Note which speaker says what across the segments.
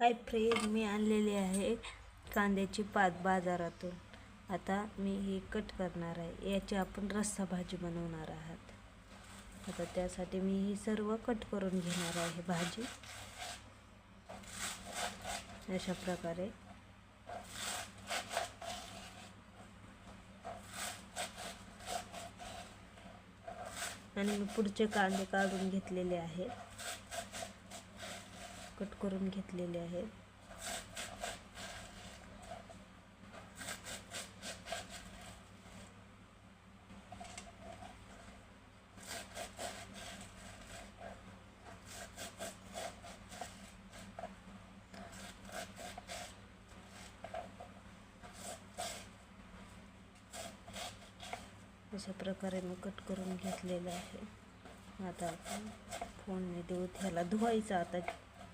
Speaker 1: Hi friend मी आणलेली आहे कांद्याची पात बाजारातून. आता मी ही कट करणार आहे. याची आपण रस्सा भाजी बनवणार आहात. आता त्यासाठी मी ही सर्व कट करून घेणार आहे भाजी. अशा प्रकारे. आणि मी पुढचे कांदे काढून घेतलेले आहेत. कट करून घेतलेले आहेत. अशा प्रकारे मी कट करून घेतलेलं आहे. आता आपण फोडणी देऊ त्याला धुवायचं. आता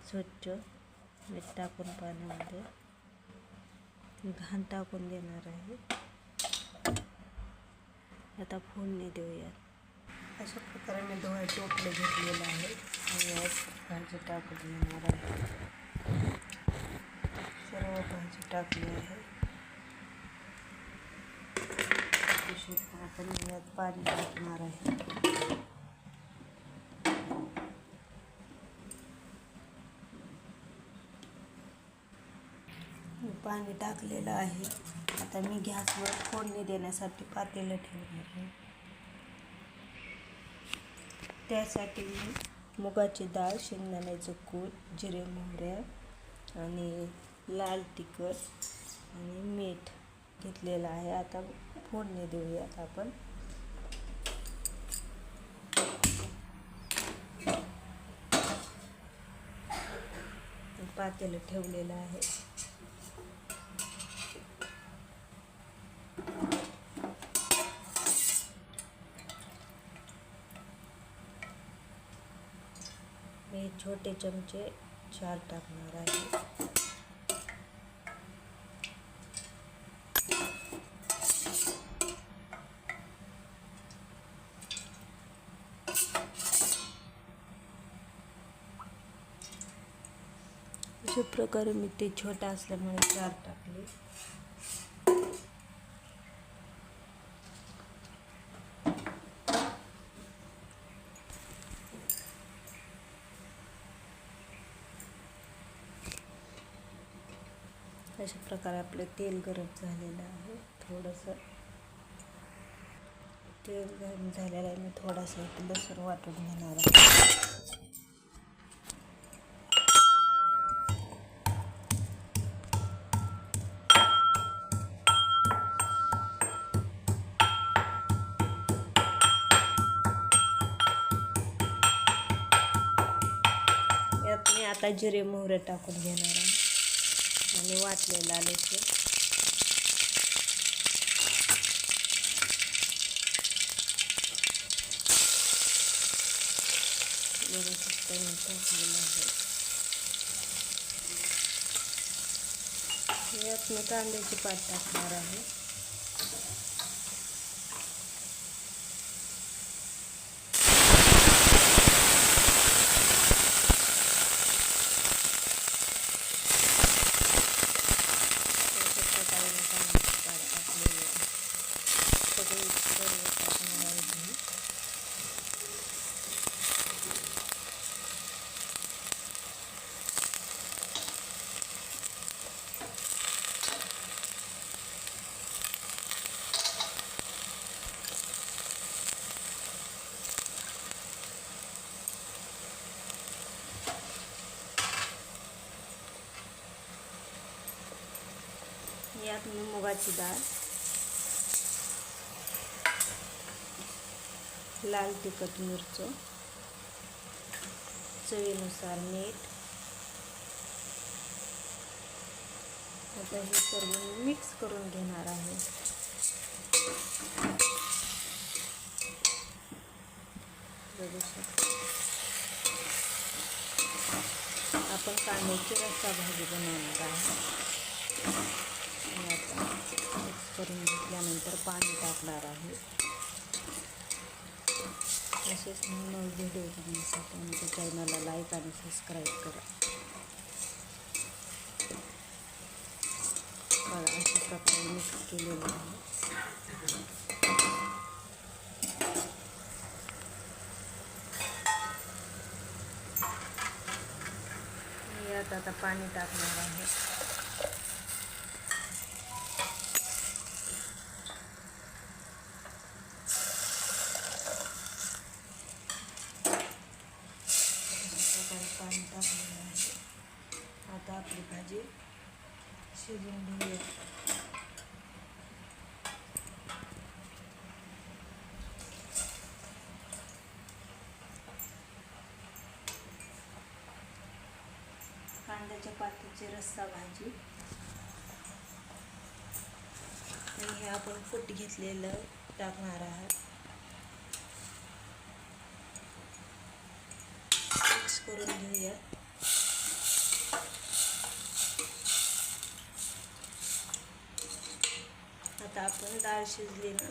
Speaker 1: स्वच्छ मीठ टाकून पाण्यामध्ये घाण टाकून देणार आहे. आता फोडणी देऊयात. अशा प्रकारे मी डोळे टोपले घेतलेलं आहे भाजी टाकून देणार आहे. सर्व भाजी टाकली आहे. आपण यात पाणी टाकणार आहे. पाणी टाकलेलं आहे. आता मी गॅसवर फोडणी देण्यासाठी पातेलं ठेवणार आहे. त्यासाठी मी मुगाची डाळ शेंगदाण्याचं कूट जिरे मोहऱ्या आणि लाल तिखट आणि मीठ घेतलेलं आहे. आता फोडणी देऊयात आपण. पातेलं ठेवलेलं आहे मी छोटे चमचे चार टाकणार आहे. अशा प्रकारे मी ते छोटा असल्यामुळे चार टाकले. अशा प्रकारे आपलं तेल गरम झालेलं आहे. थोडंसं तेल गरम झालेलं आहे. मी थोडासा लसूण वाटून घेणार आहे. यात मी आता जिरे मोहरे टाकून घेणार आहे. आणि वाटलेलं आले ते. व्यवस्थित करून टाकलेलं आहे. यात मी कांद्याची पात टाकणार आहे अशा प्रकारे मी कांद्याची पात टाकलेली आहे सगळे सर्व टाकणार आहे मी यात मी मुगाची डाळ लाल तिखट मिरच चवीनुसार मीठ. आता हे सर्व मिक्स करून घेणार आहे. बघू आपण कांद्याची रस्सा भाजी बनवणार. पाणी टाकणार आहे. असेच नवीन व्हिडिओ बघण्यासाठी आमच्या चॅनलला लाईक आणि सबस्क्राईब करा. बघा अशा प्रकारे मिक्स केलेलं आहे. आता पाणी टाकणार आहे. पाणी टाकलेलं आहे आता आपली भाजी शिजून घेऊया. कांद्याच्या पातीची रस्सा भाजी. आणि हे आपण फूट घेतलेलं टाकणार आहात. मिक्स करून घेऊया. आता आपण डाळ शिजली ना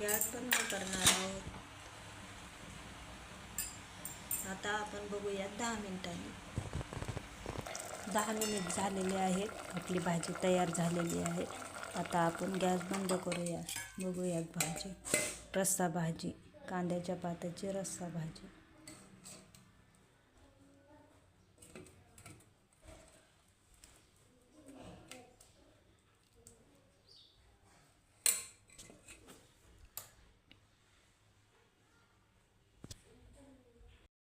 Speaker 1: गॅस बंद करणार आहोत. आता आपण बघूया दहा मिनिटांनी. दहा मिनिट झालेले आहेत. आपली भाजी तयार झालेली आहे. आता आपण गॅस बंद करूया. बघूयात भाजी. रस्सा भाजी. कांद्याच्या पाताची रस्सा भाजी.